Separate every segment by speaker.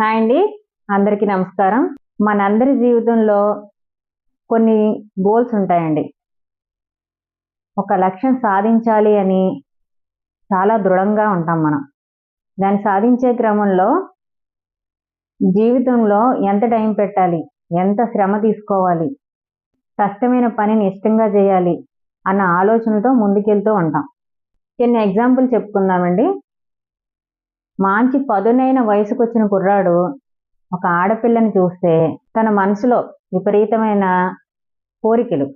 Speaker 1: Hi అండి. అందరికీ నమస్కారం. మనందరి జీవితంలో కొన్ని గోల్స్ ఉంటాయండి. ఒక లక్ష్యం సాధించాలి అని చాలా దృఢంగా ఉంటాం మనం. దాన్ని సాధించే క్రమంలో జీవితంలో ఎంత టైం పెట్టాలి? ఎంత శ్రమ తీసుకోవాలి? కష్టమైన పనిని ఇష్టంగా చేయాలి అన్న ఆలోచనతో ముందుకెళ్తూ ఉంటాం. కొన్ని ఎగ్జాంపుల్ చెప్పుకుందామండి. మాంచి పదునైన వయసుకొచ్చిన కుర్రాడు ఒక ఆడపిల్లని చూస్తే తన మనసులో విపరీతమైన కోరికలు.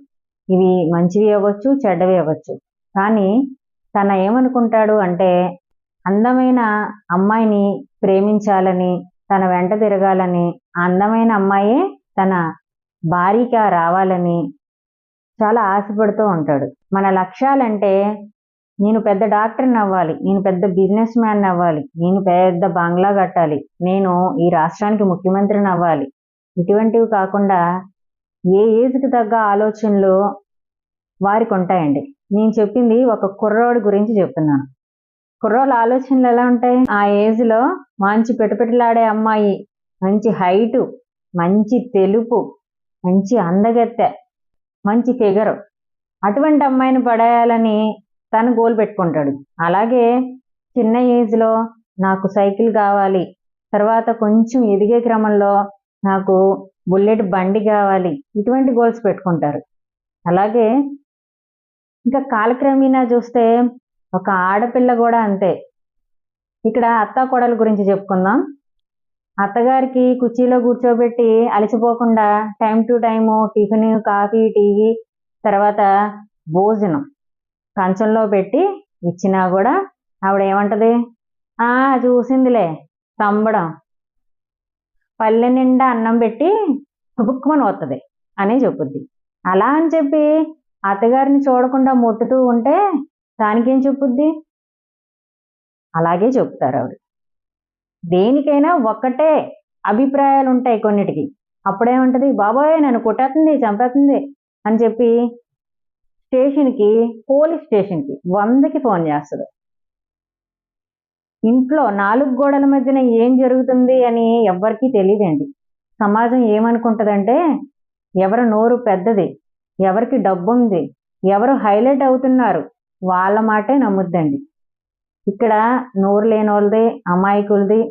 Speaker 1: ఇవి మంచివి అవ్వచ్చు చెడ్డవి అవ్వచ్చు. కానీ తన ఏమనుకుంటాడు అంటే అందమైన అమ్మాయిని ప్రేమించాలని తన వెంట తిరగాలని ఆ అందమైన అమ్మాయే తన భార్యగా రావాలని చాలా ఆశపడుతూ ఉంటాడు. మన లక్ష్యాలంటే నేను పెద్ద డాక్టర్ని అవ్వాలి. నేను పెద్ద బిజినెస్ మ్యాన్ అవ్వాలి. నేను పెద్ద బంగ్లా కట్టాలి. నేను ఈ రాష్ట్రానికి ముఖ్యమంత్రిని అవ్వాలి. ఇటువంటివి కాకుండా ఏ ఏజ్కి తగ్గ ఆలోచనలు వారికి ఉంటాయండి. నేను చెప్పింది ఒక కుర్రోడి గురించి చెప్తున్నాను. కుర్రోళ్ళ ఆలోచనలు ఎలా ఉంటాయి? ఆ ఏజ్లో మంచి పెట్టుపెట్టులాడే అమ్మాయి మంచి హైటు మంచి తెలుపు మంచి అందగత్తె మంచి ఫిగరు. అటువంటి అమ్మాయిని పడేయాలని తను గోల్ పెట్టుకుంటాడు. అలాగే చిన్న ఏజ్లో నాకు సైకిల్ కావాలి. తర్వాత కొంచెం ఎదిగే క్రమంలో నాకు బుల్లెట్ బండి కావాలి. ఇటువంటి గోల్స్ పెట్టుకుంటారు. అలాగే ఇంకా కాలక్రమేణా చూస్తే ఒక ఆడపిల్ల కూడా అంతే. ఇక్కడ అత్త కోడల గురించి చెప్పుకుందాం. అత్తగారికి కుర్చీలో కూర్చోబెట్టి అలసిపోకుండా time to time tiffin coffee TV తర్వాత భోజనం. కంచంలో పెట్టి ఇచ్చినా కూడా ఆవిడ ఏమంటది ఆ చూసిందిలే తంబడం పల్లె నిండా అన్నం పెట్టి టుపుక్కుమని వస్తుంది అని చెప్పుద్ది. అలా అని చెప్పి అత్తగారిని చూడకుండా ముట్టుతూ ఉంటే దానికేం చెప్పుద్ది? అలాగే చెప్తారు ఆవిడ దేనికైనా ఒక్కటే అభిప్రాయాలు ఉంటాయి కొన్నిటికి. అప్పుడేమంటది? బాబోయ్ నన్ను కొట్టేస్తుంది చంపేస్తుంది అని చెప్పి స్టేషన్కి పోలీస్ స్టేషన్కి వందకి ఫోన్ చేస్తుంది. ఇంట్లో నాలుగు గోడల మధ్యన ఏం జరుగుతుంది అని ఎవ్వరికీ తెలియదండి. సమాజం ఏమనుకుంటుందంటే ఎవరు నోరు పెద్దది ఎవరికి డబ్బు ఉంది ఎవరు హైలైట్ అవుతున్నారు వాళ్ళ మాటే నమ్ముద్దండి. ఇక్కడ నోరు లేని వాళ్ళది అమాయకులది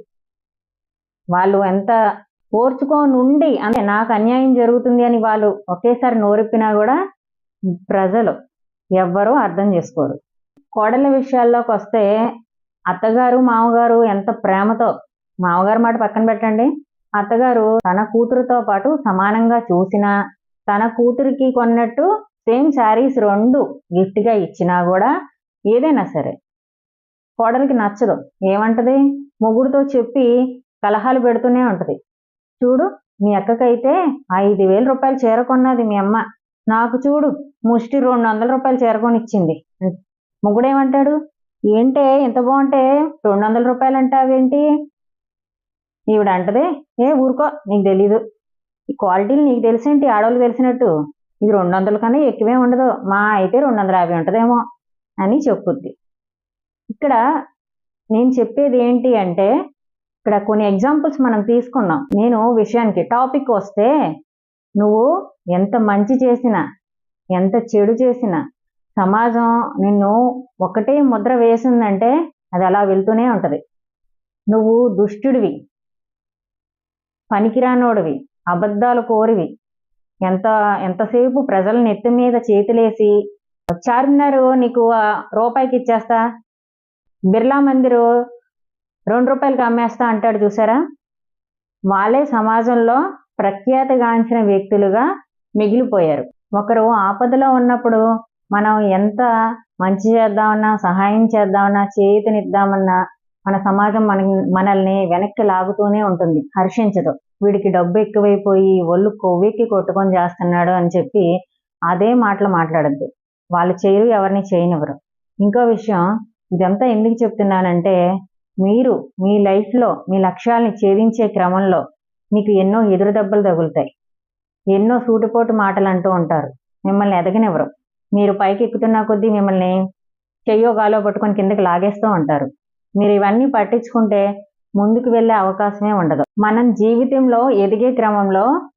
Speaker 1: వాళ్ళు ఎంత ఓర్చుకోనుండి అంటే నాకు అన్యాయం జరుగుతుంది అని వాళ్ళు ఒకేసారి నోరెప్పినా కూడా ప్రజలు ఎవ్వరూ అర్థం చేసుకోరు. కోడల విషయాల్లోకి వస్తే అత్తగారు మామగారు ఎంత ప్రేమతో మామగారు మాట పక్కన పెట్టండి. అత్తగారు తన కూతురుతో పాటు సమానంగా చూసినా తన కూతురికి కొన్నట్టు సేమ్ శారీస్ రెండు గిఫ్ట్గా ఇచ్చినా కూడా ఏదైనా సరే కోడలికి నచ్చదు. ఏమంటది? ముగ్గురితో చెప్పి కలహాలు పెడుతూనే ఉంటుంది. చూడు మీ అక్కకైతే ఐదు వేల రూపాయలు చీర కొన్నది మీ అమ్మ. నాకు చూడు ముష్టి రెండు వందల రూపాయలు చేరకొని ఇచ్చింది మొగుడేమంటాడు ఏంటే ఇంత బాగుంటే రెండు వందల రూపాయలు అంటావేంటి ఈవిడ అంటది ఏ ఊరుకో నీకు తెలీదు. ఈ క్వాలిటీలు నీకు తెలిసేంటి? ఆడవాళ్ళు తెలిసినట్టు. ఇది రెండు వందల కన్నా ఎక్కువే ఉండదు. మా అయితే రెండు వందల యాభై ఉంటుందేమో అని చెప్పుద్ది. ఇక్కడ నేను చెప్పేది ఏంటి అంటే ఇక్కడ కొన్ని ఎగ్జాంపుల్స్ మనం తీసుకున్నాం. నేను విషయానికి టాపిక్ వస్తే నువ్వు ఎంత మంచి చేసినా ఎంత చెడు చేసినా సమాజం నిన్ను ఒకటే ముద్ర వేసిందంటే అది అలా వెళ్తూనే ఉంటుంది. నువ్వు దుష్టుడివి పనికిరానోడివి అబద్ధాలు కోరివి. ఎంత ఎంతసేపు ప్రజల నెత్తి మీద చేతులేసి చార్మినార్ నీకు రూపాయికి ఇచ్చేస్తా బిర్లా మందిరు రెండు రూపాయలకి అమ్మేస్తా అంటాడు చూసారా? వాళ్ళే సమాజంలో ప్రఖ్యాతగాంచిన వ్యక్తులుగా మిగిలిపోయారు. ఒకరు ఆపదలో ఉన్నప్పుడు మనం ఎంత మంచి చేద్దామన్నా సహాయం చేద్దామన్నా చేతినిద్దామన్నా మన సమాజం మన మనల్ని వెనక్కి లాగుతూనే ఉంటుంది హర్షించదు. వీడికి డబ్బు ఎక్కువైపోయి ఒళ్ళు కొవ్వెక్కి కొట్టుకొని చేస్తున్నాడు అని చెప్పి అదే మాటలు మాట్లాడద్దు. వాళ్ళు చేయరు ఎవరిని చేయనివ్వరు. ఇంకో విషయం ఇదంతా ఎందుకు చెప్తున్నానంటే మీరు మీ లైఫ్లో మీ లక్ష్యాలని ఛేదించే క్రమంలో మీకు ఎన్నో ఎదురు దెబ్బలు తగులుతాయి. ఎన్నో సూటిపోటు మాటలు అంటూ ఉంటారు. మిమ్మల్ని ఎదగనివ్వరు. మీరు పైకి ఎక్కుతున్న కొద్దీ మిమ్మల్ని చెయ్యో గాలో పట్టుకొని కిందకి లాగేస్తూ ఉంటారు. మీరు ఇవన్నీ పట్టించుకుంటే ముందుకు వెళ్ళే అవకాశమే ఉండదు. మనం జీవితంలో ఎదిగే క్రమంలో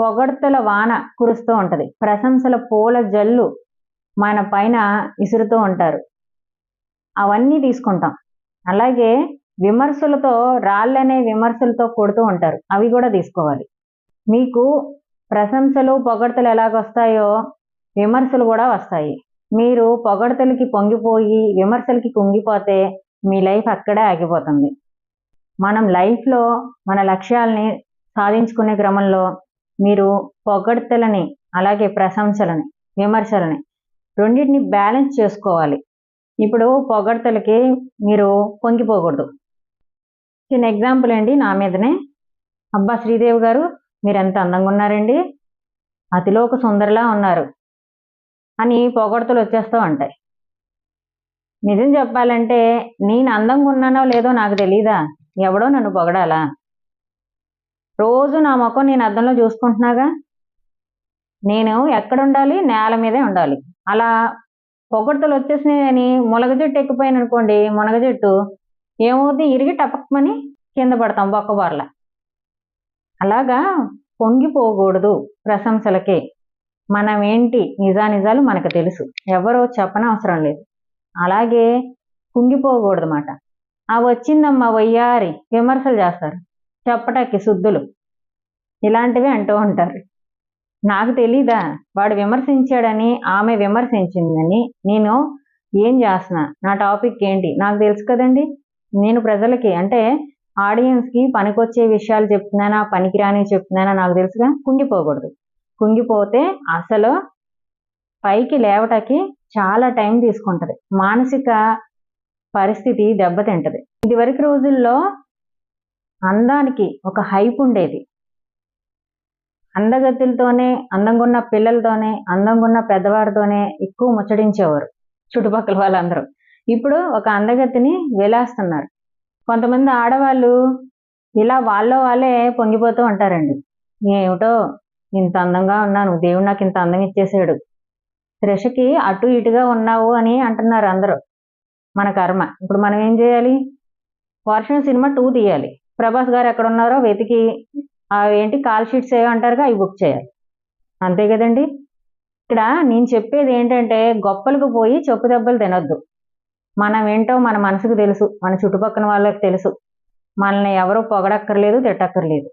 Speaker 1: పొగడ్తల వాన కురుస్తూ ఉంటుంది. ప్రశంసల పూల జల్లు మన పైన విసురుతూ ఉంటారు. అవన్నీ తీసుకుంటాం. అలాగే విమర్శలతో రాళ్ళనే విమర్శలతో కొడుతూ ఉంటారు. అవి కూడా తీసుకోవాలి. మీకు ప్రశంసలు పొగడ్తలు ఎలాగొస్తాయో విమర్శలు కూడా వస్తాయి. మీరు పొగడ్తలకి పొంగిపోయి విమర్శలకి కుంగిపోతే మీ లైఫ్ అక్కడే ఆగిపోతుంది. మనం లైఫ్లో మన లక్ష్యాలని సాధించుకునే క్రమంలో మీరు పొగడ్తలని అలాగే ప్రశంసలని విమర్శలని రెండింటిని బ్యాలెన్స్ చేసుకోవాలి. ఇప్పుడు పొగడ్తలకి మీరు పొంగిపోకూడదు. చిన్న ఎగ్జాంపుల్ అండి. నా మీదనే. అబ్బా శ్రీదేవి గారు మీరు ఎంత అందంగా ఉన్నారండి. అతిలోక సుందరిలా ఉన్నారు. అని పొగడతలు వచ్చేస్తూ ఉంటాయి. నిజం చెప్పాలంటే నేను అందంగా ఉన్నానో లేదో నాకు తెలీదా? ఎవడో నన్ను పొగడాలా? రోజు నా ముఖం నేను అద్దంలో చూసుకుంటున్నాగా? నేను ఎక్కడ ఉండాలి? నేల మీదే ఉండాలి. అలా పొగడతలు వచ్చేసినాయని మునగ చెట్టు ఎక్కిపోయాను అనుకోండి మునగ చెట్టు ఏమవుతుంది ఇరిగి టపక్మని కింద పడతాం బొక్కబార్ల అలాగా పొంగిపోకూడదు ప్రశంసలకే. మనం ఏంటి నిజానిజాలు మనకు తెలుసు. ఎవరో చెప్పనవసరం లేదు. అలాగే కుంగిపోకూడదు మాట ఆ వచ్చిందమ్మా వయ్యారి విమర్శలు చేస్తారు. చెప్పటానికి శుద్ధులు. ఇలాంటివి అంటూ ఉంటారు. నాకు తెలీదా? వాడు విమర్శించాడని ఆమె విమర్శించిందని నేను ఏం చేస్తున్నా? నా టాపిక్ ఏంటి? నాకు తెలుసు కదండి. నేను ప్రజలకి అంటే ఆడియన్స్కి పనికొచ్చే విషయాలు చెప్తున్నానా పనికిరాని చెప్తున్నానా నాకు తెలుసుగా కుంగిపోకూడదు. కుంగిపోతే అసలు పైకి లేవటానికి చాలా టైం తీసుకుంటది. మానసిక పరిస్థితి దెబ్బతింటది. ఇదివరకు రోజుల్లో అందానికి ఒక హైప్ ఉండేది. అందగతులతోనే అందంగా ఉన్న పిల్లలతోనే అందంగా ఉన్న పెద్దవారితోనే ఎక్కువ ముచ్చడించేవారు చుట్టుపక్కల వాళ్ళందరూ. ఇప్పుడు ఒక అందగతిని వేలాస్తున్నారు. కొంతమంది ఆడవాళ్ళు ఇలా వాళ్ళ వాళ్ళే పొంగిపోతూ ఉంటారండి. ఏమిటో ఇంత అందంగా ఉన్నాను దేవుడు నాకు ఇంత అందం ఇచ్చేసాడు. త్రిషకి అటు ఇటుగా ఉన్నావు అని అంటున్నారు అందరూ. మన కర్మ. ఇప్పుడు మనం ఏం చేయాలి? వర్షం సినిమా టూ తీయాలి. ప్రభాస్ గారు ఎక్కడ ఉన్నారో వెతికి ఆ ఏంటి కాల్ షీట్స్ ఏవో అంటారుగా అవి బుక్ చేయాలి. అంతే కదండి? ఇక్కడ నేను చెప్పేది ఏంటంటే గొప్పలకు పోయి చెప్పు దెబ్బలు తినొద్దు. మనం ఏంటో మన మనసుకు తెలుసు మన చుట్టుపక్కల వాళ్ళకి తెలుసు. మనల్ని ఎవరు పొగడక్కర్లేదు తిట్టక్కర్లేదు.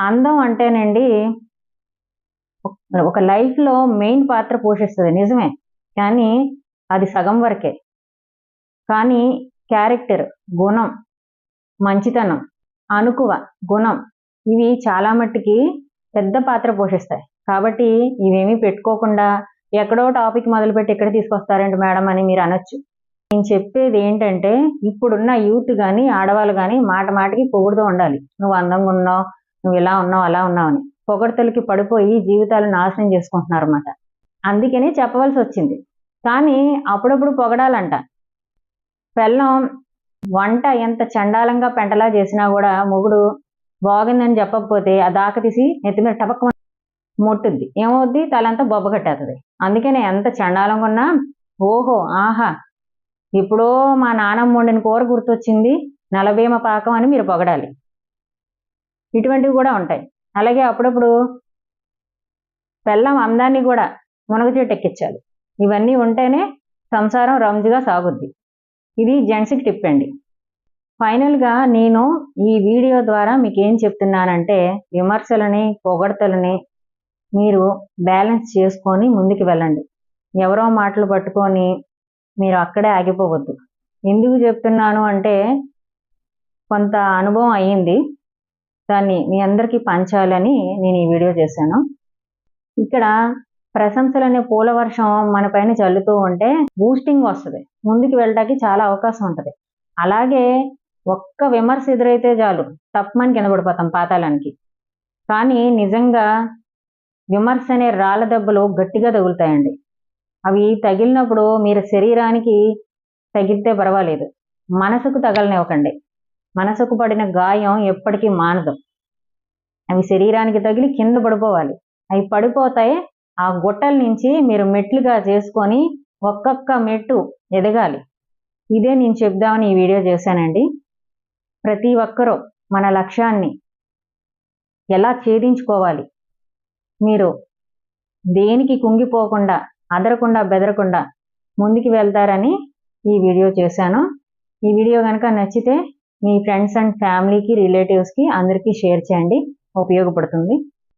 Speaker 1: అందం అంటేనండి ఒక లైఫ్లో మెయిన్ పాత్ర పోషిస్తుంది నిజమే. కానీ అది సగం వరకే. కానీ క్యారెక్టర్ గుణం మంచితనం అనుకువ గుణం ఇవి చాలా మట్టుకి పెద్ద పాత్ర పోషిస్తాయి. కాబట్టి ఇవేమీ పెట్టుకోకుండా ఎక్కడో టాపిక్ మొదలుపెట్టి ఎక్కడ తీసుకొస్తారండి మేడం అని మీరు అనొచ్చు. నేను చెప్పేది ఏంటంటే ఇప్పుడున్న యూత్ కానీ ఆడవాళ్ళు కానీ మాట మాటకి పొగుడుతూ ఉండాలి. నువ్వు అందంగా ఉన్నావు నువ్వు ఇలా ఉన్నావు అలా ఉన్నావు అని. పొగడ్తలకి పడిపోయి జీవితాలు నాశనం చేసుకుంటున్నారు అనమాట అందుకని చెప్పవలసి వచ్చింది. కానీ అప్పుడప్పుడు పొగడాలంట. పెళ్ళం వంట ఎంత చండాలంగా పెంటలా చేసినా కూడా మొగుడు బాగుందని చెప్పకపోతే ఆ దాక తీసి నెత్తి మీద టపక్క ముట్టుద్ది. ఏమవుద్ది? తలంతా బొబ్బ కట్టేస్తుంది అందుకనే ఎంత చండాలంగా ఉన్నా ఓహో ఆహా ఇప్పుడో మా నానమ్మ వండిన కూర గుర్తొచ్చింది. నలభీమ పాకం అని మీరు పొగడాలి. ఇటువంటివి కూడా ఉంటాయి. అలాగే అప్పుడప్పుడు బెల్లం అందాన్ని కూడా మునగ చెట్టు ఎక్కించాలి. ఇవన్నీ ఉంటేనే సంసారం రంజుగా సాగుద్ది. ఇది జెంట్స్కి టిప్ అండి. ఫైనల్గా నేను ఈ వీడియో ద్వారా మీకు ఏం చెప్తున్నానంటే విమర్శలని పొగడతలని మీరు బ్యాలెన్స్ చేసుకొని ముందుకు వెళ్ళండి. ఎవరో మాటలు పట్టుకొని మీరు అక్కడే ఆగిపోవద్దు. ఎందుకు చెప్తున్నాను అంటే కొంత అనుభవం అయ్యింది. దాన్ని మీ అందరికీ పంచాలని నేను ఈ వీడియో చేశాను. ఇక్కడ ప్రశంసలు అనే పూల వర్షం మన పైన చల్లుతూ ఉంటే బూస్టింగ్ వస్తుంది. ముందుకు వెళ్ళడానికి చాలా అవకాశం ఉంటుంది. అలాగే ఒక్క విమర్శ ఎదురైతే చాలు తప్పమని కింద పడిపోతాం పాతాళానికి. కానీ నిజంగా విమర్శ అనే రాళ్ళ దెబ్బలు గట్టిగా తగులుతాయండి. అవి తగిలినప్పుడు మీరు శరీరానికి తగిలితే పర్వాలేదు. మనసుకు తగలనివ్వకండి. మనసుకు పడిన గాయం ఎప్పటికీ మానదు. అవి శరీరానికి తగిలి కింద పడిపోవాలి. అవి పడిపోతాయి. ఆ గుట్టల నుంచి మీరు మెట్లుగా చేసుకొని ఒక్కొక్క మెట్టు ఎదగాలి. ఇదే నేను చెప్దామని ఈ వీడియో చేశానండి. ప్రతి ఒక్కరూ మన లక్ష్యాన్ని ఎలా ఛేదించుకోవాలి? మీరు దేనికి కుంగిపోకుండా అదరకుండా బెదరకుండా ముందుకు వెళ్తారని ఈ వీడియో చేశాను. ఈ వీడియో కనుక నచ్చితే మీ ఫ్రెండ్స్ అండ్ ఫ్యామిలీకి రిలేటివ్స్కి అందరికీ షేర్ చేయండి. ఉపయోగపడుతుంది.